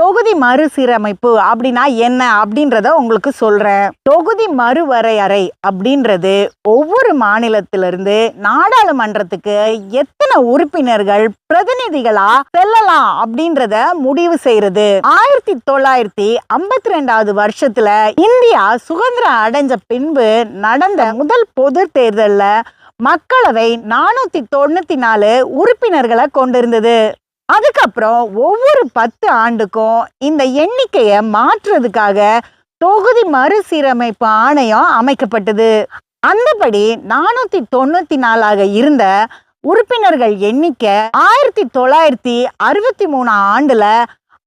தொகுதி மறுசீரமைப்பு அப்படின்னா என்ன அப்படின்றத உங்களுக்கு சொல்றேன். தொகுதி மறுவரையறை அப்படின்றது ஒவ்வொரு மாநிலத்திலிருந்து நாடாளுமன்றத்துக்கு எத்தனை உறுப்பினர்கள் பிரதிநிதிகளா செல்லலாம் அப்படின்றத முடிவு செய்யறது. ஆயிரத்தி தொள்ளாயிரத்தி ஐம்பத்தி ரெண்டாவது வருஷத்துல இந்தியா சுதந்திரம் அடைஞ்ச பின்பு நடந்த முதல் பொது தேர்தலில் மக்களவை நானூத்தி தொண்ணூத்தி நாலு உறுப்பினர்களை கொண்டிருந்தது. அதுக்கப்புறம் ஒவ்வொரு பத்து ஆண்டுக்கும் இந்த எண்ணிக்கையை மாற்றுறதுக்காக தொகுதி மறுசீரமைப்பு ஆணையம் அமைக்கப்பட்டது. அந்தபடி நானூத்தி தொண்ணூத்தி நாலாக இருந்த உறுப்பினர்கள் எண்ணிக்கை ஆயிரத்தி தொள்ளாயிரத்தி அறுபத்தி மூணு ஆண்டுல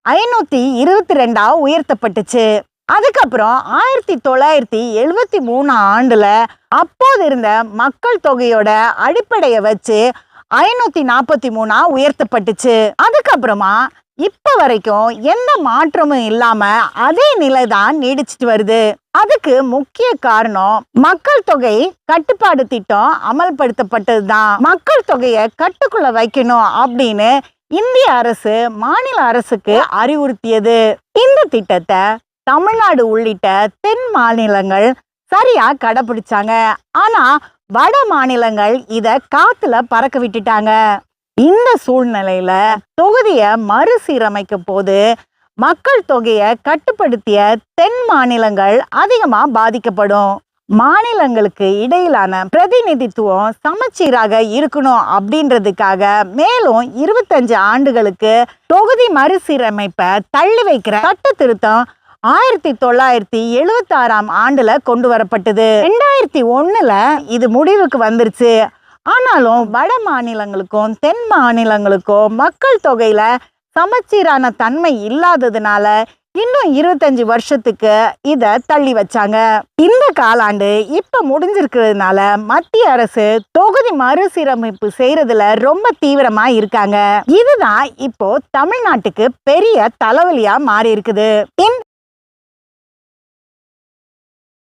ஐநூத்தி இருபத்தி ரெண்டா உயர்த்தப்பட்டுச்சு. அதுக்கப்புறம் ஆயிரத்தி தொள்ளாயிரத்தி எழுபத்தி மூணு ஆண்டுல அப்போது இருந்த மக்கள் தொகையோட அடிப்படையை வச்சு ஐநூத்தி நாற்பத்தி மூணா உயர்த்தப்பட்டுச்சு. அதுக்கப்புறமா இப்ப வரைக்கும் எந்த மாற்றமும் இல்லாம அதே நிலை தான் நீடிச்சிட்டு வருது. அதுக்கு முக்கிய காரணம் மக்கள் தொகை கட்டுப்பாடு திட்டம் அமல்படுத்தப்பட்டதுதான் மக்கள் தொகையை கட்டுக்குள்ள வைக்கணும் அப்படின்னு இந்திய அரசு மாநில அரசுக்கு அறிவுறுத்தியது. இந்த திட்டத்தை தமிழ்நாடு உள்ளிட்ட தென் மாநிலங்கள் சரியா கடைபிடிச்சாங்க. ஆனா வட மாநிலங்கள் இத காத்துல பறக்க விட்டுட்டாங்க. இந்த சூழ்நிலையில தொகுதிய மறுசீரமைக்க போது மக்கள் தொகையை கட்டுப்படுத்திய தென் மாநிலங்கள் அதிகமா பாதிக்கப்படும். மாநிலங்களுக்கு இடையிலான பிரதிநிதித்துவம் சமச்சீராக இருக்கணும் அப்படின்றதுக்காக மேலும் இருபத்தஞ்சு ஆண்டுகளுக்கு தொகுதி மறுசீரமைப்பை தள்ளி வைக்கிற சட்ட திருத்தம் ஆயிரத்தி தொள்ளாயிரத்தி எழுபத்தி ஆறாம் ஆண்டுல கொண்டு வரப்பட்டது ரெண்டாயிரத்தி ஒண்ணுல இது முடிவுக்கு வந்துருச்சு. ஆனாலும் வட மாநிலங்களுக்கும் தென் மாநிலங்களுக்கும் மக்கள் தொகையில சமச்சீரான தன்மை இல்லாததுனால இன்னும் இருபத்தஞ்சு வருஷத்துக்கு இத தள்ளி வச்சாங்க. இந்த காலாண்டு இப்ப முடிஞ்சிருக்கிறதுனால மத்திய அரசு தொகுதி மறுசீரமைப்பு செய்யறதுல ரொம்ப தீவிரமா இருக்காங்க. இதுதான் இப்போ தமிழ்நாட்டுக்கு பெரிய தலைவலியா மாறி இருக்குது